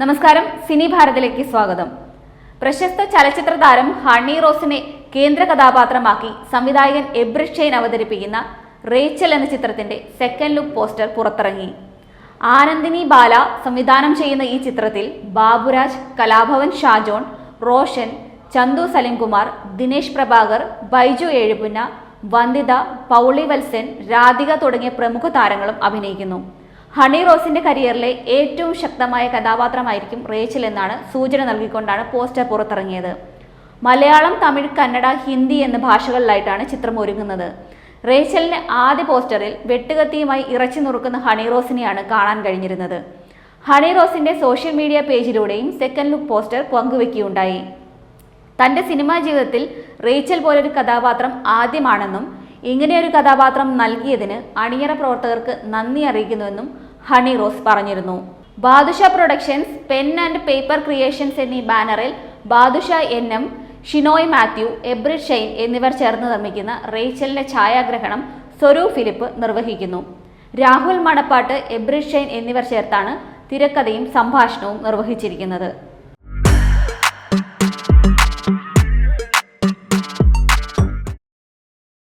നമസ്കാരം സിനി ഭാരതിലേക്ക് സ്വാഗതം. പ്രശസ്ത ചലച്ചിത്ര താരം ഹണി റോസിനെ കേന്ദ്ര കഥാപാത്രമാക്കി സംവിധായകൻ എബ്രിഷൈൻ അവതരിപ്പിക്കുന്ന റേച്ചൽ എന്ന ചിത്രത്തിന്റെ സെക്കൻഡ് ലുക്ക് പോസ്റ്റർ പുറത്തിറങ്ങി. ആനന്ദിനി ബാല സംവിധാനം ചെയ്യുന്ന ഈ ചിത്രത്തിൽ ബാബുരാജ് കലാഭവൻ ഷാജോൺ റോഷൻ ചന്തു സലിംകുമാർ ദിനേശ് പ്രഭാകർ ബൈജു ഏഴുപുന്ന വന്ദിത പൗളി വത്സൻ രാധിക തുടങ്ങിയ പ്രമുഖ താരങ്ങളും അഭിനയിക്കുന്നു. ഹണി റോസിന്റെ കരിയറിലെ ഏറ്റവും ശക്തമായ കഥാപാത്രമായിരിക്കും റേച്ചൽ എന്നാണ് സൂചന നൽകിക്കൊണ്ടാണ് പോസ്റ്റർ പുറത്തിറങ്ങിയത്. മലയാളം തമിഴ് കന്നഡ ഹിന്ദി എന്ന ഭാഷകളിലായിട്ടാണ് ചിത്രം ഒരുങ്ങുന്നത്. റേച്ചലിന്റെ ആദ്യ പോസ്റ്ററിൽ വെട്ടുകത്തിയുമായി ഇറച്ചി നുറുക്കുന്ന ഹണി റോസിനെയാണ് കാണാൻ കഴിഞ്ഞിരുന്നത്. ഹണി റോസിന്റെ സോഷ്യൽ മീഡിയ പേജിലൂടെയും സെക്കൻഡ് ലുക്ക് പോസ്റ്റർ പങ്കുവെക്കുകയുണ്ടായി. തന്റെ സിനിമാ ജീവിതത്തിൽ റേച്ചൽ പോലൊരു കഥാപാത്രം ആദ്യമാണെന്നും ഇങ്ങനെയൊരു കഥാപാത്രം നൽകിയതിന് അണിയറ പ്രവർത്തകർക്ക് നന്ദി അറിയിക്കുന്നുവെന്നും ഹണി റോസ് പറഞ്ഞിരുന്നു. Badusha productions pen and paper creations എന്നീ ബാനറിൽ ബാദുഷ എൻ എം ഷിനോയ് മാത്യു എബ്രിഡ് ഷെയ്ൻ എന്നിവർ ചേർന്ന് നിർമ്മിക്കുന്ന റേച്ചലിന്റെ ഛായാഗ്രഹണം സ്വരൂ ഫിലിപ്പ് നിർവഹിക്കുന്നു. രാഹുൽ മണപ്പാട്ട് എബ്രിഡ് ഷെയ്ൻ എന്നിവർ ചേർത്താണ് തിരക്കഥയും സംഭാഷണവും നിർവഹിച്ചിരിക്കുന്നത്.